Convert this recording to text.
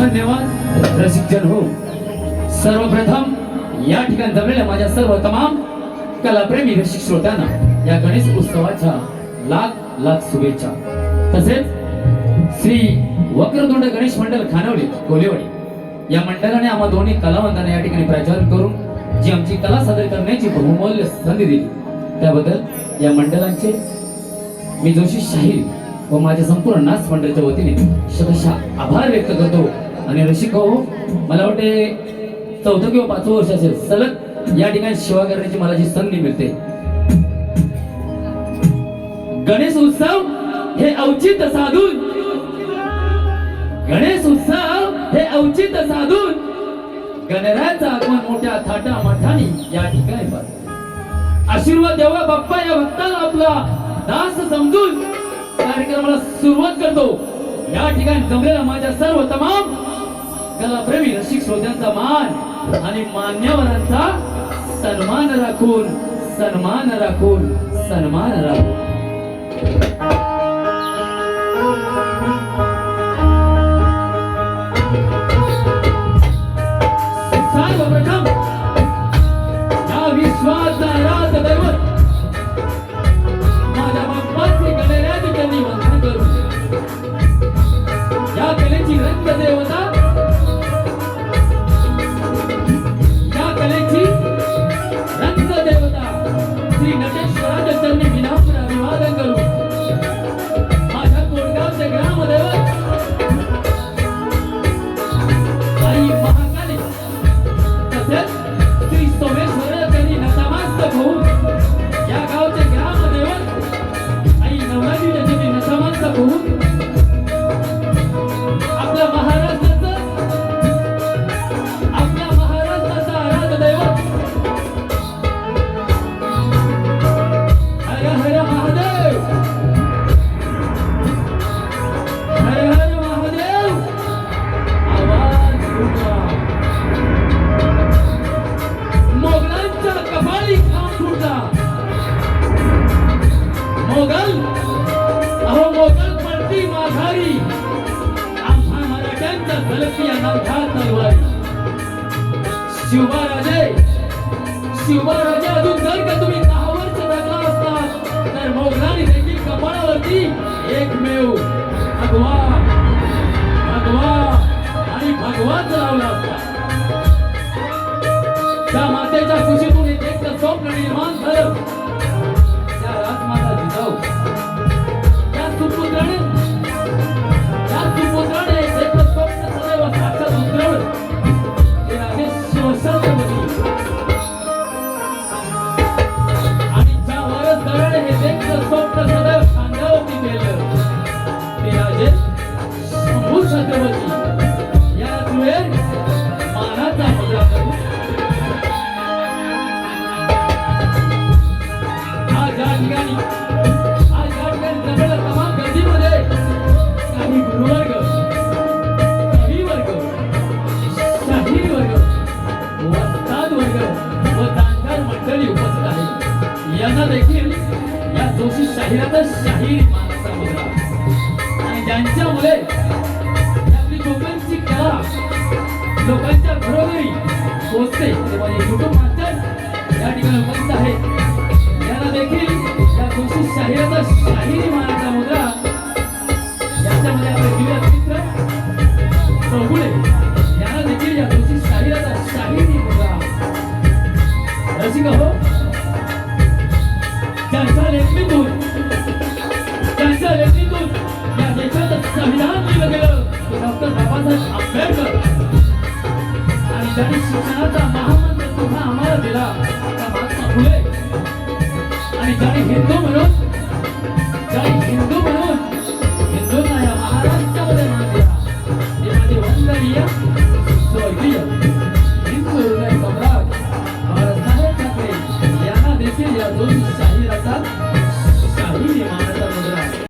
धन्यवाद. रसिकजन हो. सर्वप्रथम या ठिकाणी जमलेल्या माझ्या सर्व तमाम कलाप्रेमी रसिक श्रोत्यांना या गणेश उत्सवाच्या लाख लाख शुभेच्छा. तसेच श्री वक्रतुंड गणेश मंडळ खानवडे कोलेवाडी. या मंडळाने आम्हा दोन्ही कलावंतांना या ठिकाणी प्रचार करून जी आमची कला सादर करण्याची बहुमूल्य संधी दिली. त्याबद्दल या मंडळांचे मी जोशी शाहीर व माझ्या संपूर्ण नाच मंडळाच्या वतीने शतशः आभार व्यक्त करतो. आणि रसिक हो मला वाटते चौथं किंवा पाचवं वर्ष असेल सलग या ठिकाणी सेवा करण्याची मला जी संधी मिळते. गणेश उत्सव हे औचित्य साधून. गणेश उत्सव हे औचित्य साधून. गणरायाचं आगमन मोठ्या थाटा माठाने या ठिकाणी आशीर्वाद देवा बाप्पा या भक्ताला आपला दास समजून. कार्यक्रमाला सुरुवात करतो. या ठिकाणी जमलेला माझ्या सर्व तमाम कलाप्रेमी रसिक श्रोत्यांचा मान आणि मान्यवरांचा सन्मान राखून सन्मान राखून सन्मान राखून सर्वप्रथम Sing a big song, कपाळी Mughal? अहो मोगल पडती माघारी. आम्हा मराठ्यांच्या झलकी अनवधा तलवारी. शिवबाराजे शिवबाराजे अजून जर का तुम्ही दहा वर्ष जगला असता तर मोगलांनी देखील कपाळावरती एकमेव भगवा भगवा आणि भगवाच लावला असता. त्या मातेच्या खुशीतून एक toplu iman sarıp शहरातच शाहीर मानाचा मुद्रा आणि ज्यांच्यामुळे आपली लोकांची कला लोकांच्या घरोघरी पोहोचते ते माझे युट्यूब माध्यम या ठिकाणी उपस्थित आहे यांना देखील या जोशी शाहिराचा शाहिरी मानाचा मुद्रा याच्यामध्ये आपले दिव्य मित्र चौगुळे यांना देखील या जोशी शाहिराचा शाहिरी मुद्रा. रसिक हो त्यांच्या लेखणीतून ज्यांनी शिक्षणाचा महामंत्र सुद्धा आम्हाला दिला त्या महात्मा फुले आणि ज्यांनी हिंदू म्हणून ज्यांनी हिंदू म्हणून